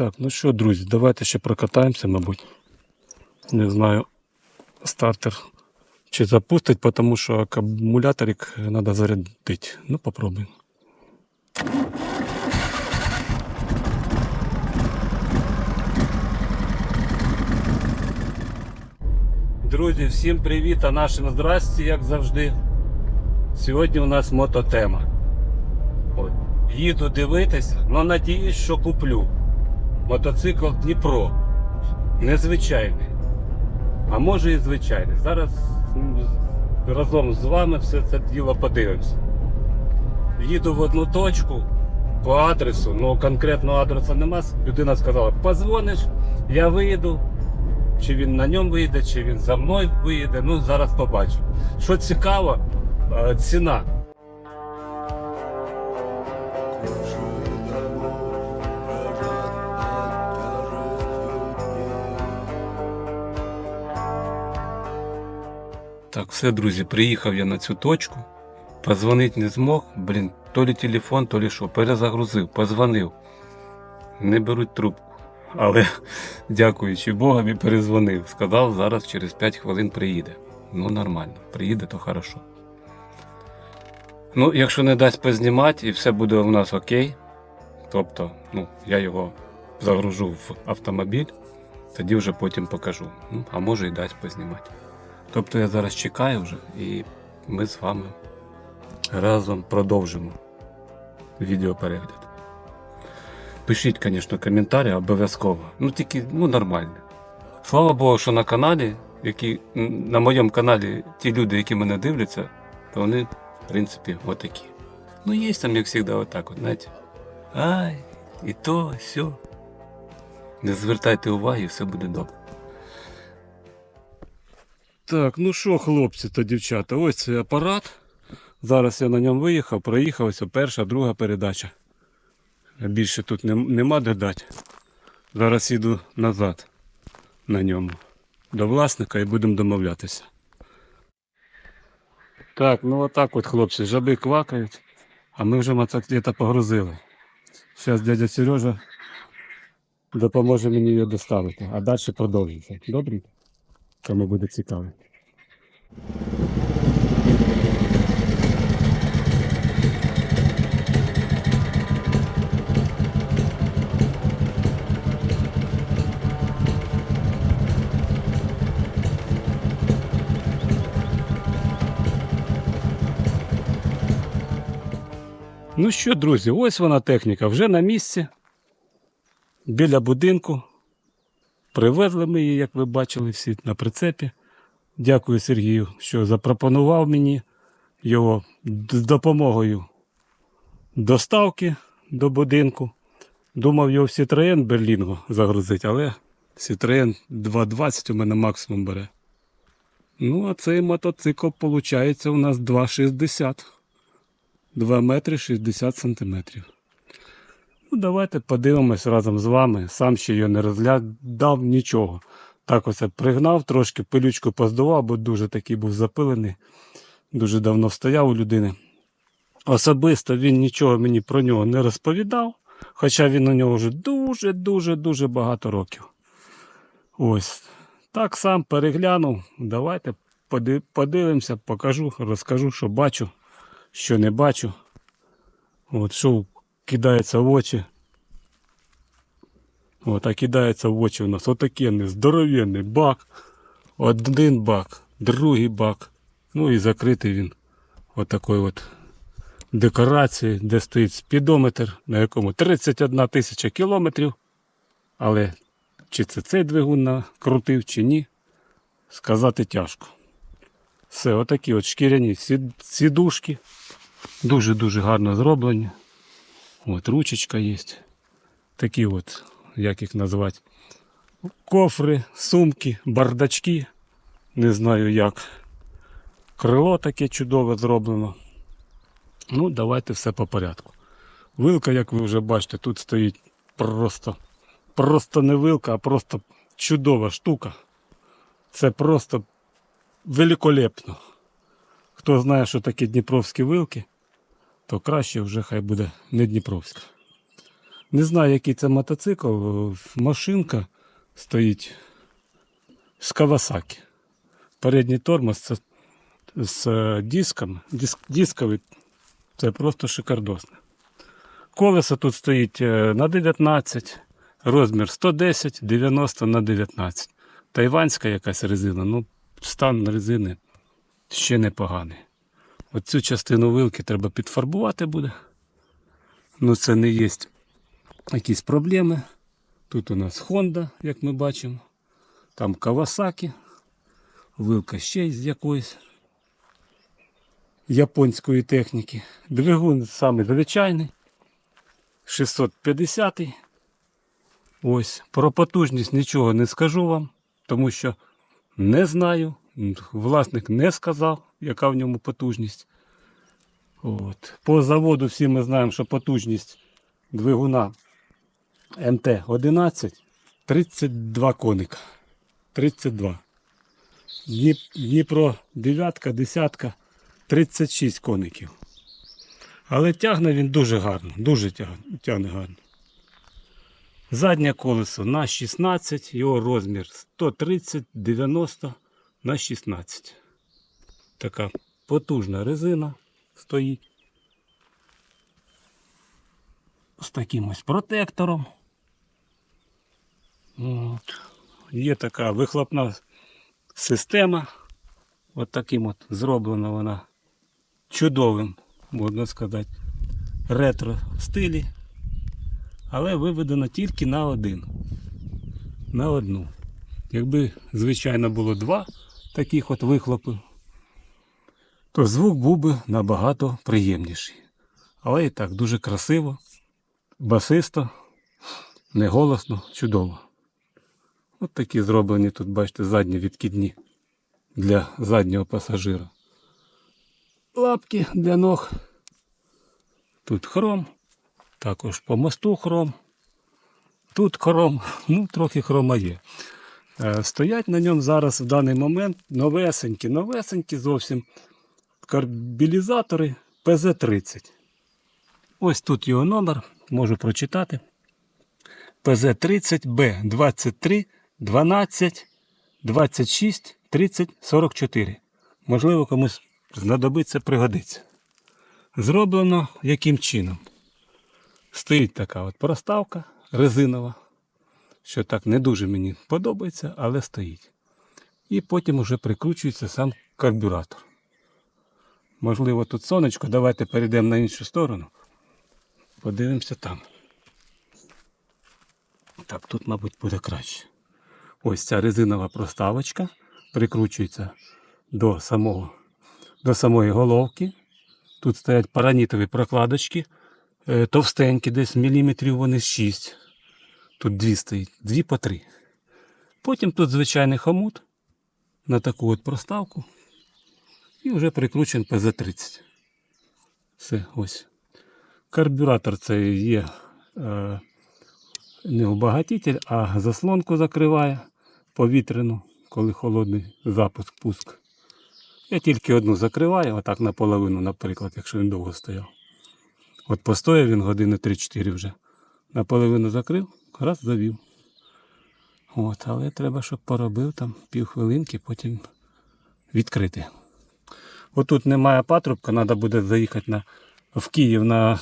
Так, ну що, друзі, давайте ще прокатаємося, мабуть. Не знаю, стартер чи запустить, тому що акумуляторик треба зарядити. Ну, попробуємо. Друзі, всім привіт, а нашим здрасті, як завжди. Сьогодні у нас мототема. От. Їду дивитись, але надіюсь, що куплю. Мотоцикл Дніпро. Незвичайний. А може і звичайний. Зараз разом з вами все це діло подивимося. Їду в одну точку по адресу, ну конкретного адресу нема. Людина сказала, позвониш, я виїду. Чи він на ньому вийде, чи він за мною виїде. Ну, зараз побачу. Що цікаво, е, ціна. Так, все, друзі, приїхав я на цю точку. Позвонити не змог. Блін, то лі телефон, то лі що. Перезагрузив, позвонив. Не беруть трубку. Але дякуючи Богові, перезвонив. Сказав, зараз через 5 хвилин приїде. Ну, нормально, приїде, то хорошо. Ну, якщо не дасть познімати і все буде у нас окей, тобто, ну, я його загружу в автомобіль, тоді вже потім покажу. Ну, а може і дасть познімати. Тобто я зараз чекаю вже і ми з вами разом продовжимо відеоперегляд. Пишіть, звісно, коментарі обов'язково. Ну тільки ну, нормально. Слава Богу, що на каналі, які, на моєму каналі ті люди, які мене дивляться, то вони, в принципі, отакі. Ну, є там, як завжди, отак, от, знаєте. Ай, і то, все. Не звертайте уваги, все буде добре. Так, ну що, хлопці та дівчата, ось цей апарат. Зараз я на ньому виїхав, проїхав, ось перша, друга передача. Більше тут нем- нема де дати. Зараз їду назад на ньому. До власника і будемо домовлятися. Так, ну отак от, хлопці, жаби квакають, а ми вже мотоциклета погрузили. Зараз дядя Сережа допоможе мені її доставити, а далі продовжиться. Добре? Кому буде цікаво. Ну що, друзі, ось вона техніка, вже на місці. Біля будинку. Привезли ми її, як ви бачили, всі на прицепі. Дякую Сергію, що запропонував мені його з допомогою доставки до будинку. Думав його в Citroen Берлінго загрузити, але Citroen 220 у мене максимум бере. Ну, а цей мотоцикл, виходить, у нас 2,60. 2 метри 60 сантиметрів. Ну, давайте подивимось разом з вами. Сам ще його не розглядав нічого. Так оце пригнав, трошки пилючку поздував, бо дуже такий був запилений. Дуже давно стояв у людини. Особисто він нічого мені про нього не розповідав, хоча він у нього вже дуже-дуже-дуже багато років. Ось. Так сам переглянув. Давайте подивимося, покажу, розкажу, що бачу, що не бачу. От що кидається в очі. От, а кидається в очі у нас отакий здоровенний бак. Один бак, другий бак. Ну і закритий він отакою от декорацією, де стоїть спідометр, на якому 31 тисяча кілометрів. Але чи це цей двигун накрутив, чи ні, сказати тяжко. Все, отакі от шкіряні сідушки. Дуже-дуже гарно зроблені. От ручечка є. Такі от, як їх назвати, кофри, сумки, бардачки. Не знаю як. Крило таке чудове зроблено. Ну, давайте все по порядку. Вилка, як ви вже бачите, тут стоїть просто, просто не вилка, а просто чудова штука. Це просто великолепно. Хто знає, що таке дніпровські вилки, то краще вже хай буде не Дніпровська. Не знаю, який це мотоцикл. Машинка стоїть з Кавасаки. Передній тормоз це з е, диском. Диск, дисковий це просто шикардосне. Колесо тут стоїть е, на 19, розмір 110, 90 на 19. Тайванська якась резина, ну, стан резини ще непоганий. Оцю частину вилки треба підфарбувати буде. Ну, це не є якісь проблеми. Тут у нас Honda, як ми бачимо. Там Kawasaki. Вилка ще з якоїсь японської техніки. Двигун саме звичайний. 650. Ось. Про потужність нічого не скажу вам, тому що не знаю. Власник не сказав, яка в ньому потужність. От. По заводу всі ми знаємо, що потужність двигуна МТ-11 32 коника. 32. Дніпро дев'ятка, десятка, 36 коників. Але тягне він дуже гарно, дуже тягне, гарно. Заднє колесо на 16, його розмір 130 90 на 16. Така потужна резина стоїть. З таким ось протектором. От. Є така вихлопна система. От таким от зроблена вона чудовим, можна сказати, ретро стилі. Але виведена тільки на один. На одну. Якби, звичайно, було два таких от вихлопи, то звук був би набагато приємніший. Але і так дуже красиво, басисто, неголосно, чудово. От такі зроблені тут, бачите, задні відкидні для заднього пасажира. Лапки для ног. Тут хром, також по мосту хром. Тут хром, ну трохи хрома є. Е, Стоять на ньому зараз в даний момент новесенькі, новесенькі зовсім карбілізатори ПЗ-30. Ось тут його номер, можу прочитати. ПЗ-30Б 23 12 26 30 44. Можливо, комусь знадобиться, пригодиться. Зроблено яким чином? Стоїть така от проставка резинова, що так не дуже мені подобається, але стоїть. І потім уже прикручується сам карбюратор. Можливо, тут сонечко, давайте перейдемо на іншу сторону. Подивимося там. Так, тут, мабуть, буде краще. Ось ця резинова проставочка прикручується до, самого, до самої головки. Тут стоять паранітові прокладочки, е, товстенькі, десь міліметрів вони 6. Тут дві стоїть, дві по три. Потім тут звичайний хомут на таку от проставку. І вже прикручений ПЗ-30. Все, ось. Карбюратор це є е, не обагатитель, а заслонку закриває повітряну, коли холодний запуск пуск. Я тільки одну закриваю, отак наполовину, наприклад, якщо він довго стояв. От постояв він години 3-4 вже. Наполовину закрив, раз завів. От, але треба, щоб поробив там півхвилинки, потім відкрити. Отут немає патрубка, треба буде заїхати на, в Київ на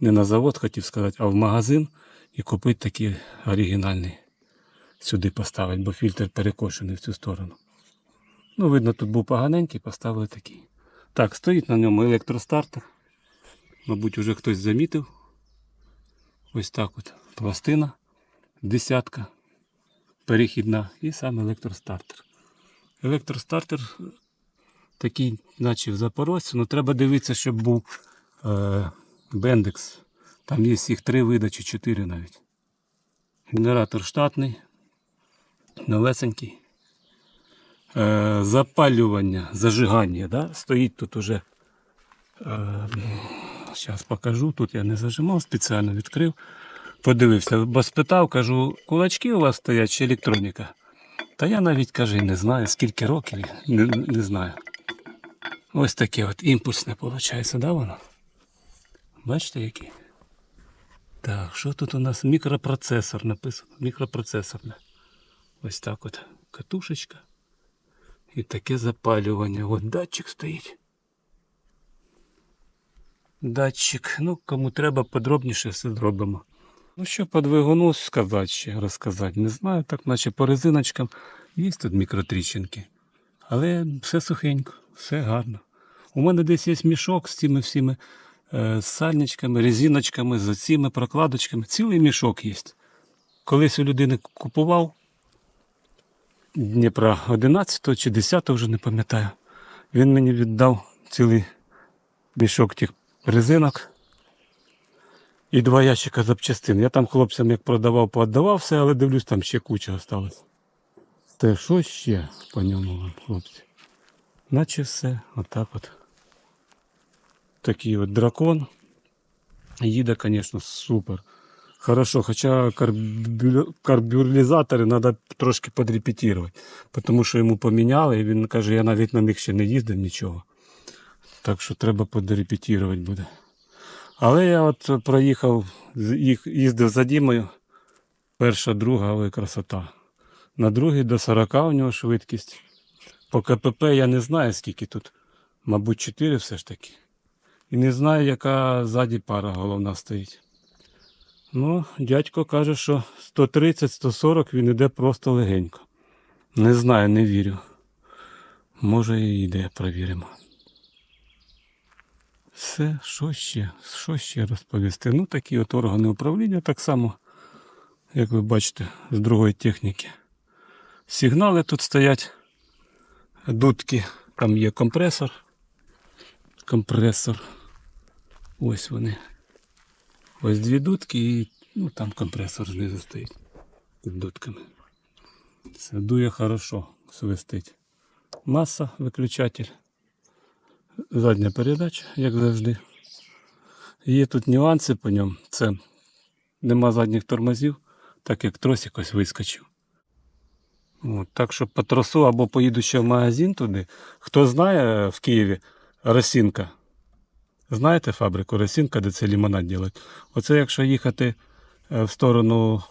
не на завод, хотів сказати, а в магазин і купити такий оригінальний. Сюди поставити, бо фільтр перекошений в цю сторону. Ну, видно, тут був поганенький, поставили такий. Так, стоїть на ньому електростартер. Мабуть, уже хтось замітив. Ось так от пластина, десятка, перехідна і сам електростартер. Електростартер такий, наче в запорожці, але треба дивитися, щоб був е, бендекс. Там є їх три вида чи чотири навіть. Генератор штатний, новесенький. Е, запалювання, зажигання, да? стоїть тут уже. Е, Зараз покажу, тут я не зажимав, спеціально відкрив. Подивився, бо спитав, кажу, кулачки у вас стоять чи електроніка? Та я навіть каже, не знаю, скільки років, не, не знаю. Ось таке от імпульсне виходить, да, воно? Бачите, який? Так, що тут у нас? Мікропроцесор написано. Мікропроцесор. да. Ось так от. Катушечка. І таке запалювання. От датчик стоїть. Датчик. Ну, кому треба подробніше все зробимо. Ну що по двигуну сказати ще, розказати. Не знаю, так наче по резиночкам є тут мікротріщинки. Але все сухенько, все гарно. У мене десь є мішок з цими всіми е, сальничками, резиночками, з цими прокладочками. Цілий мішок є. Колись у людини купував Дніпра 11 чи 10 вже не пам'ятаю. Він мені віддав цілий мішок тих резинок і два ящика запчастин. Я там хлопцям як продавав, пооддавав все, але дивлюсь, там ще куча осталось. Те що ще по ньому, хлопці? Наче все, отак от. Такий от дракон. Їде, звісно, супер. Хорошо, хоча карбю... карбюралізатори треба трошки подрепетувати, тому що йому поміняли, і він каже, я навіть на них ще не їздив нічого. Так що треба подрепетувати буде. Але я от проїхав, їздив за Дімою. Перша, друга, але красота. На другій до 40 у нього швидкість. По КПП я не знаю, скільки тут. Мабуть, 4 все ж таки. І не знаю, яка ззаді пара головна стоїть. Ну, дядько каже, що 130-140 він іде просто легенько. Не знаю, не вірю. Може і йде, провіримо. Все, що ще? Що ще розповісти? Ну, такі от органи управління так само, як ви бачите, з другої техніки. Сигнали тут стоять, дудки, там є компресор. Компресор. Ось вони. Ось дві дудки і ну, там компресор знизу стоїть під дудками. Це дує хорошо, свистить. Маса, виключатель. Задня передача, як завжди. Є тут нюанси по ньому. Це нема задніх тормозів, так як тросик ось вискочив. От, так що по тросу або поїду ще в магазин туди. Хто знає в Києві Росінка. Знаєте фабрику Росінка, де це лімонад роблять? Оце якщо їхати е, в сторону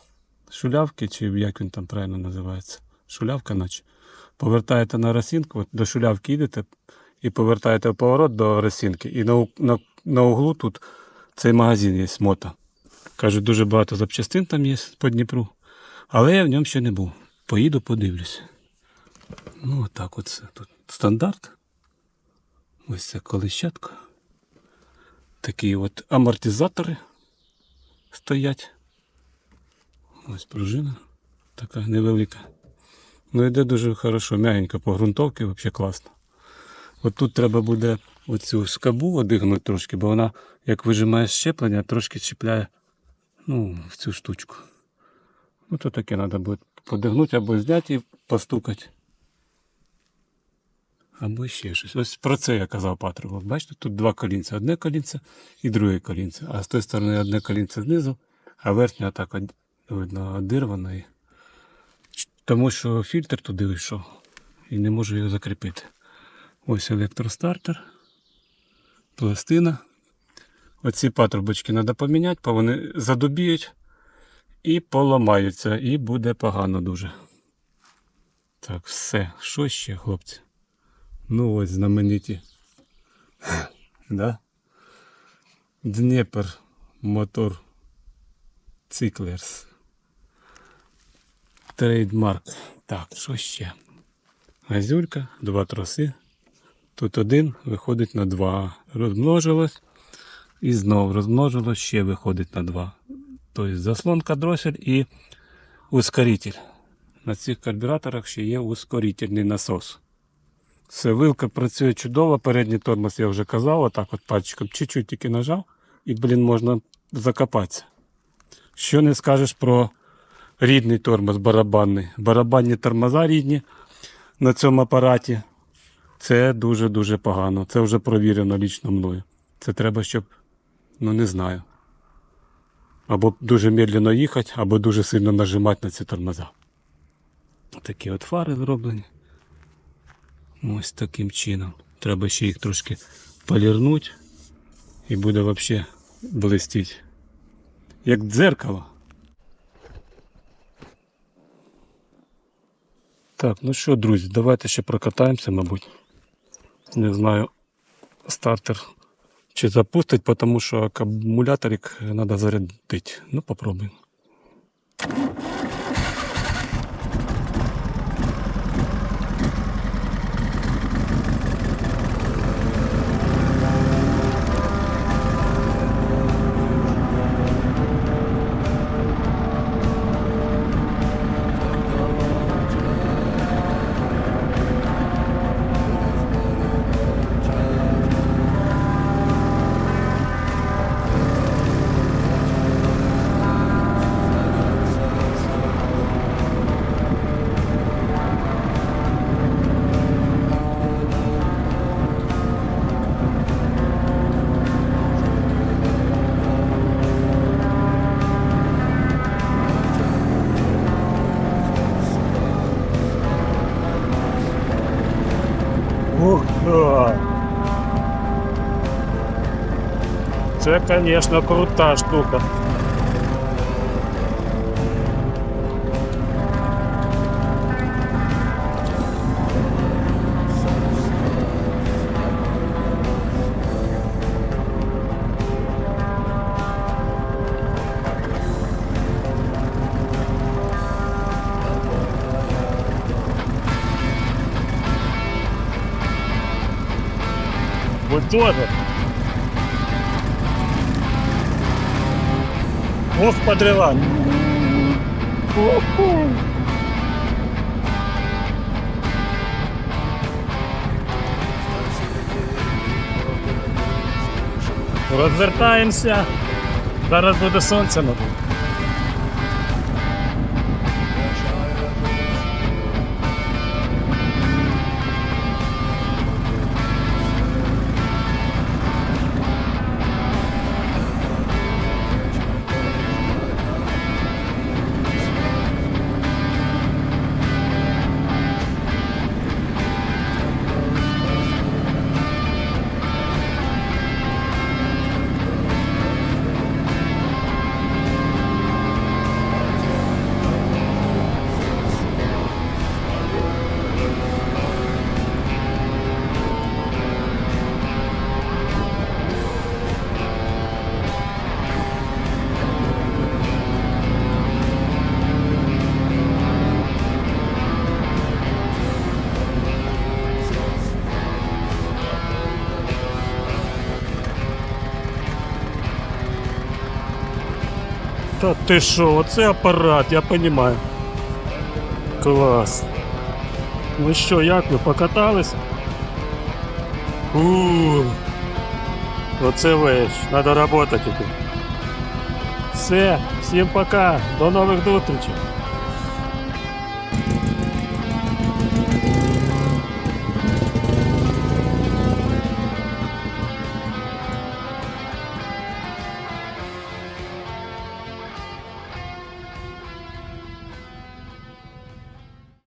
Шулявки, чи як він там правильно називається? Шулявка, наче. Повертаєте на Росінку, от до Шулявки їдете і повертаєте в поворот до Росінки. І на, на, на углу тут цей магазин є мото. Кажуть, дуже багато запчастин там є по Дніпру. Але я в ньому ще не був. Поїду, подивлюсь. Ну, отак от це тут стандарт. Ось це колищатка. Такі от амортизатори стоять. Ось пружина така невелика. Ну йде дуже хорошо, м'ягенько по ґрунтовці, взагалі класно. Тут треба буде оцю скобу одигнути трошки, бо вона, як вижимає щеплення, трошки чіпляє ну, в цю штучку. Ну таке треба буде подигнути або зняти і постукати. Або ще щось. Ось про це я казав Патру. Бачите, тут два колінця. Одне колінце і друге колінце. А з тої сторони одне колінце знизу, а верхнє так видно одирвано. Тому що фільтр туди вийшов і не можу його закріпити. Ось електростартер, пластина. Оці патрубочки треба поміняти, бо вони задубіють і поламаються, і буде погано дуже. Так, все. Що ще, хлопці? Ну ось знамениті. да? Дніпр мотор Циклерс. Трейдмарк. Так, що ще? Газюлька, два троси. Тут один виходить на два. Розмножилось. І знов розмножилось, ще виходить на два. Тобто заслонка дросель і ускоритель. На цих карбюраторах ще є ускорительний насос. Все, вилка працює чудово, передній тормоз я вже казав, отак от пальчиком чуть-чуть тільки нажав, і, блін, можна закопатися. Що не скажеш про рідний тормоз барабанний. Барабанні тормоза рідні на цьому апараті. Це дуже-дуже погано. Це вже провірено лічно мною. Це треба, щоб, ну не знаю. Або дуже медленно їхати, або дуже сильно нажимати на ці тормоза. Такі от фари зроблені. Ось таким чином. Треба ще їх трошки полірнути і буде взагалі блистіть. як дзеркало. Так, ну що, друзі, давайте ще прокатаємося, мабуть. Не знаю, стартер чи запустить, тому що акумуляторик треба зарядити. Ну, попробуємо. Це, звісно, крута штука. Вот тоже. Ох, подрила. Розвертаємося. Зараз буде сонце, мабуть. Та ти що, оце апарат, я розумію. Клас. Ну що, як ви покатались? Ууу. Оце вещь, треба працювати. Все, всім пока, до нових зустрічей.